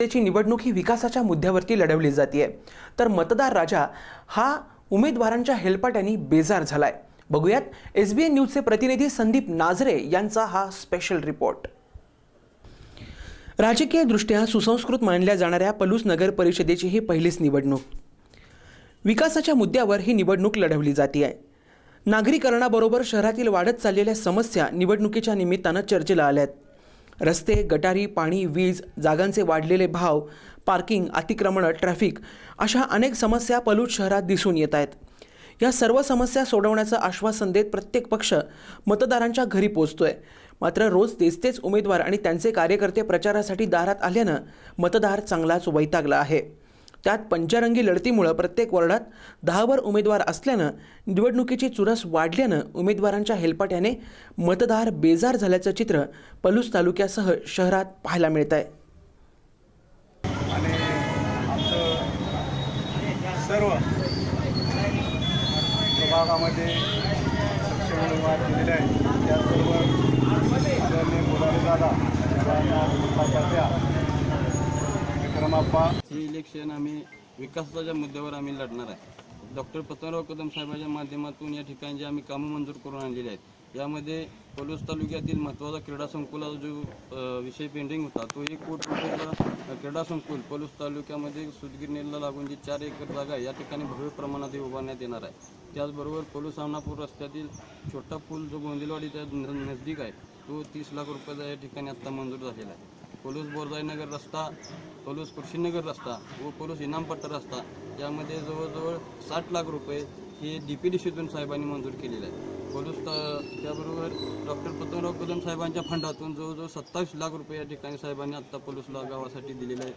ची निवडणूक ही विकासाच्या मुद्द्यावरती लढवली जाते तर मतदार राजा हा उमेदवारांच्या हेलपाट्यांनी बेजार झालाय. बघूयात एस बी एन न्यूजचे प्रतिनिधी संदीप नाझरे यांचा हा स्पेशल रिपोर्ट राजकीय दृष्ट्या सुसंस्कृत मानल्या जाणाऱ्या पलूस नगर परिषदेची ही पहिलीच निवडणूक. विकासाच्या मुद्द्यावर ही निवडणूक लढवली जाते आहे नागरीकरणाबरोबर शहरातील वाढत चाललेल्या समस्या निवडणुकीच्या निमित्तानं चर्चेला आल्यात. रस्ते गटारी पाणी वीज जागांचे वाढलेले भाव पार्किंग अतिक्रमणं ट्रॅफिक अशा अनेक समस्या पलूट शहरात दिसून येत आहेत. या सर्व समस्या सोडवण्याचं आश्वासन देत प्रत्येक पक्ष मतदारांच्या घरी पोचतोय मात्र रोज तेच तेच उमेदवार आणि त्यांचे कार्यकर्ते प्रचारासाठी दारात आल्यानं मतदार चांगलाच वैतागला आहे. त्यात पंचरंगी लढतीमुळं प्रत्येक वॉर्डात दहावर उमेदवार असल्यानं निवडणुकीची चुरस वाढल्यानं उमेदवारांच्या हेलपाट्याने मतदार बेजार झाल्याचं चित्र पलूस तालुक्यासह शहरात पाहायला मिळत आहे आणि आमचं सर्व प्रभागामध्ये सक्षम उमेदवार दिलेले आहेत. त्याचबरोबर आदरणीय मुलाने दादा बाप्पा हे इलेक्शन आम्ही विकासाच्या मुद्द्यावर आम्ही लढणार आहे. डॉक्टर पतनराव कदम साहेबांच्या माध्यमातून या ठिकाणी जे आम्ही कामं मंजूर करून आणलेली आहेत यामध्ये पलूस तालुक्यातील महत्त्वाचा क्रीडा संकुलाचा जो विषय पेंडिंग होता तो एक कोटी रुपयाचा क्रीडा संकुल पलूस तालुक्यामध्ये सुदगिरणीला लागून जी चार एकर जागा आहे या ठिकाणी भव्य प्रमाणात उभारण्यात येणार आहे. त्याचबरोबर पलूस आमनापूर रस्त्यातील छोटा पूल जो गोंदिलवाडीच्या नजदीक आहे तो तीस लाख रुपयाचा या ठिकाणी आत्ता मंजूर झालेला आहे. कोलूस बोरजाईनगर रस्ता कोलूस कुर्शीनगर रस्ता व कोलूस इनामपट्टा रस्ता यामध्ये जवळजवळ साठ लाख रुपये हे डी पी डी सीतून साहेबांनी मंजूर केलेले आहे कोलूस त्याबरोबर डॉक्टर पतंगराव कदम साहेबांच्या फंडातून जवळजवळ सत्तावीस लाख रुपये या ठिकाणी साहेबांनी आत्ता पोलूसला गावासाठी दिलेले आहेत.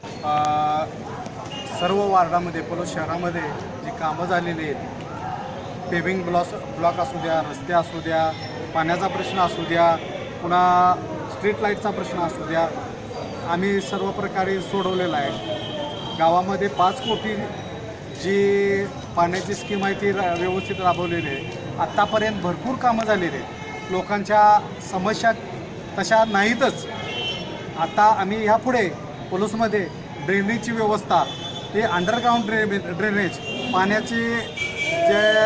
सर्व वार्डामध्ये पोलूस शहरामध्ये जी कामं झालेली आहेत पेविंग ब्लॉस ब्लॉक असू द्या रस्ते असू द्या पाण्याचा प्रश्न असू द्या पुन्हा स्ट्रीट लाईटचा प्रश्न असू द्या आम्ही सर्व प्रकारे सोडवलेला आहे. गावामध्ये पाच कोटी जी पाण्याची स्कीम आहे ती रा- व्यवस्थित राबवलेली आहे. आत्तापर्यंत भरपूर कामं झालेली आहेत. लोकांच्या समस्या तशा नाहीतच. आता आम्ही ह्यापुढे पोलूसमध्ये ड्रेनेजची व्यवस्था हे अंडरग्राऊंड ड्रे ड्रेनेज पाण्याची जे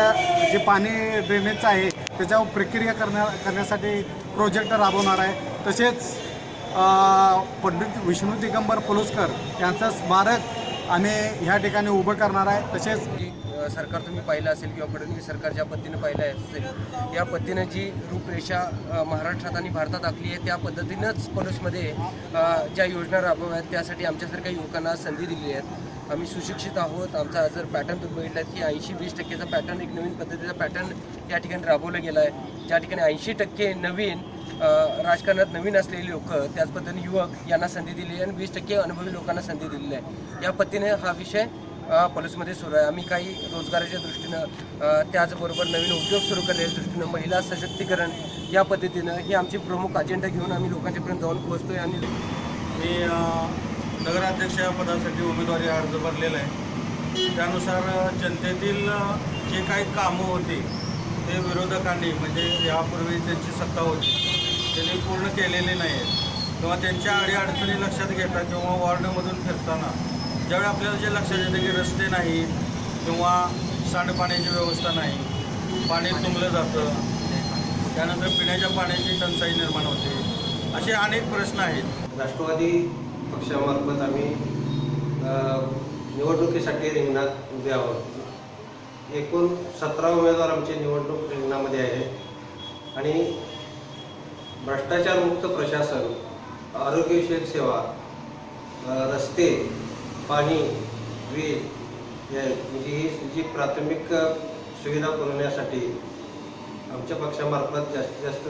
जे पाणी ड्रेनेजचं आहे त्याच्यावर प्रक्रिया करण्या करण्यासाठी प्रोजेक्ट राबवणार आहे. तसेच पंडित विष्णू दिगंबर पलुसकर यांचं स्मारक आम्ही ह्या ठिकाणी उभं करणार आहे. तसेच सरकार तुम्ही पाहिलं असेल किंवा फडणवीस सरकार ज्या पद्धतीनं पाहिलं असेल या पद्धतीनं जी रूपरेषा महाराष्ट्रात आणि भारतात आखली आहे त्या पद्धतीनंच पलूसमध्ये ज्या योजना राबवल्या आहेत त्यासाठी आमच्यासारख्या युवकांना संधी दिलेली आहेत आम्ही सुशिक्षित आहोत आमचा जर पॅटर्न तुम्ही बघितला की ऐंशी वीस टक्केचा पॅटर्न एक नवीन पद्धतीचा पॅटर्न या ठिकाणी राबवला गेला आहे. ज्या ठिकाणी ऐंशी टक्के नवीन राजकारणात नवीन असलेली लोक त्याच पद्धतीने युवक यांना संधी दिली आणि वीस टक्के अनुभवी लोकांना संधी दिलेली आहे. या पद्धतीने हा विषय अ, सुरू आहे. आम्ही काही रोजगाराच्या दृष्टीनं त्याचबरोबर नवीन उद्योग सुरू करण्याच्या दृष्टीनं महिला सशक्तीकरण या पद्धतीनं हे आमची प्रमुख अजेंडा घेऊन आम्ही लोकांच्यापर्यंत जाऊन पोहोचतो आहे आणि मी नगराध्यक्ष या पदासाठी उमेदवारी अर्ज भरलेला आहे. त्यानुसार जनतेतील जे काही कामं होती ते विरोधकांनी म्हणजे यापूर्वी त्यांची सत्ता होती त्यांनी पूर्ण केलेले नाही आहेत किंवा त्यांच्या अडीअडचणी लक्षात घेता किंवा वॉर्डमधून फिरताना ज्यावेळी आपल्याला जे लक्षात येतं की रस्ते नाही किंवा सांडपाण्याची व्यवस्था नाही पाणी तुंबलं जातं त्यानंतर पिण्याच्या पाण्याची टंचाई निर्माण होते असे अनेक प्रश्न आहेत. राष्ट्रवादी पक्षामार्फत आम्ही निवडणुकीसाठी रिंगणात उभे आहोत. एकूण सतरा उमेदवार आमचे निवडणूक रिंगणामध्ये आहेत आणि भ्रष्टाचारमुक्त प्रशासन आरोग्यविषयक सेवा रस्ते पाणी वीज म्हणजे ही जी प्राथमिक सुविधा पुरवण्यासाठी आमच्या पक्षामार्फत जास्तीत जास्त